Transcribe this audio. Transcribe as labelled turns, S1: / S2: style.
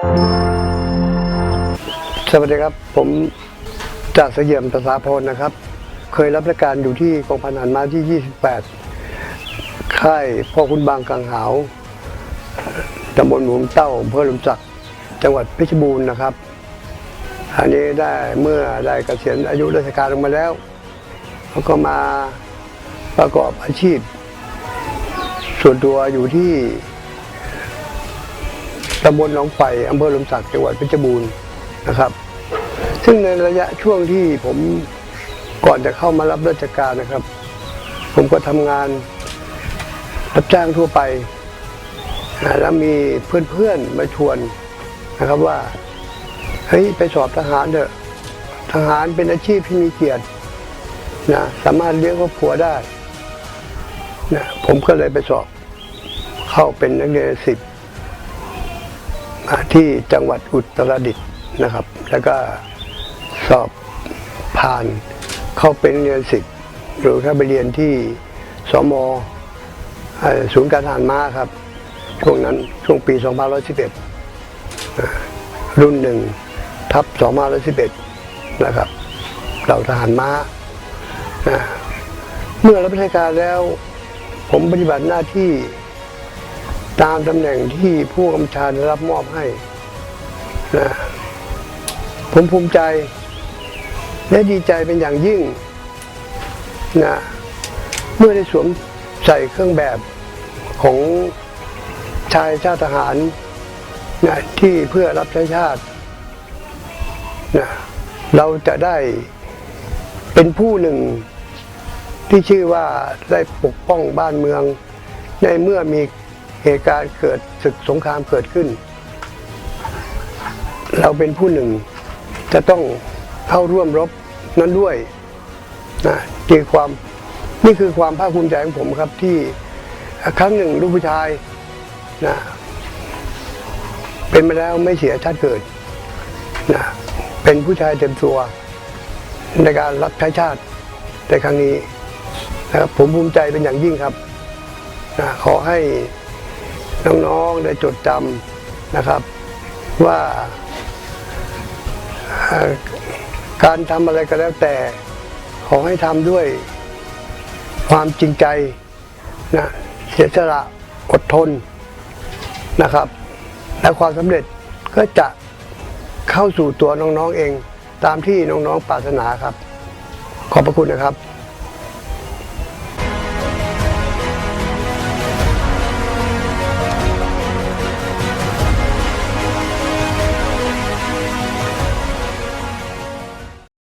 S1: สวัสดีครับ ผมจากเสเยี่ยมประสาพรนะครับ เคยรับราชการอยู่ที่กองพันหันมาที่ 28 ค่ายพ่อคุณบางกังหาวตำบลหมุมเต้าอำเภอลมศักดิ์จังหวัดเพชรบูรณ์นะครับ อันนี้ได้เมื่อได้เกษียณอายุราชการลงมาแล้วแล้วก็มาประกอบอาชีพ ส่วนตัวอยู่ที่ ตำบลหนองไผ่อำเภอลมศักดิ์จังหวัดเพชรบูรณ์นะครับ ซึ่งในระยะช่วงที่ผมก่อนจะเข้ามารับราชการนะครับ ผมก็ทำงานรับจ้างทั่วไปอาแล้วมีเพื่อนๆมาชวนนะครับว่าเฮ้ยไปสอบทหารเถอะทหารเป็นอาชีพที่มีเกียรตินะสามารถเลี้ยงครอบครัวได้นะผมก็เลยไปสอบเข้าเป็นนักเรียนสิบ ที่จังหวัดอุตรดิตถ์นะครับ แล้วก็สอบผ่านเข้าเป็นเรียนสิบหรือเข้าไปเรียนที่สมอศูนย์การทหารม้าครับ ช่วงนั้นช่วงปี 2511 รุ่นหนึ่งทับ2511 นะครับเราทหารม้านะเมื่อรับราชการแล้วผมปฏิบัติหน้าที่ ตามตำแหน่งที่ผู้กำชาได้รับมอบให้นะผมภูมิใจ และดีใจเป็นอย่างยิ่งนะเมื่อได้สวมใส่เครื่องแบบของชายชาติทหารนะที่เพื่อรับใช้ชาตินะเราจะได้เป็นผู้หนึ่งที่ชื่อว่าได้ปกป้องบ้านเมือง ในเมื่อมี เหตุการณ์เกิดศึกสงครามเกิดขึ้น เราเป็นผู้หนึ่ง จะต้องเข้าร่วมรบนั้นด้วยนะนี่ความนี่คือความภาคภูมิใจของผมครับที่ครั้งหนึ่งลูกผู้ชายนะเป็นมาแล้วไม่เสียชาติเกิดนะเป็นผู้ชายเต็มตัว ในการรับใช้ชาติในครั้งนี้นะครับผมภูมิใจเป็นอย่างยิ่งครับนะขอให้ น้องๆได้จดจำนะครับว่าการทำอะไรก็แล้วแต่ ขอให้ทำด้วยความจริงใจนะเสียสละอดทนนะครับ และความสำเร็จก็จะเข้าสู่ตัวน้องๆเอง ตามที่น้องๆปรารถนาครับ ขอบพระคุณนะครับ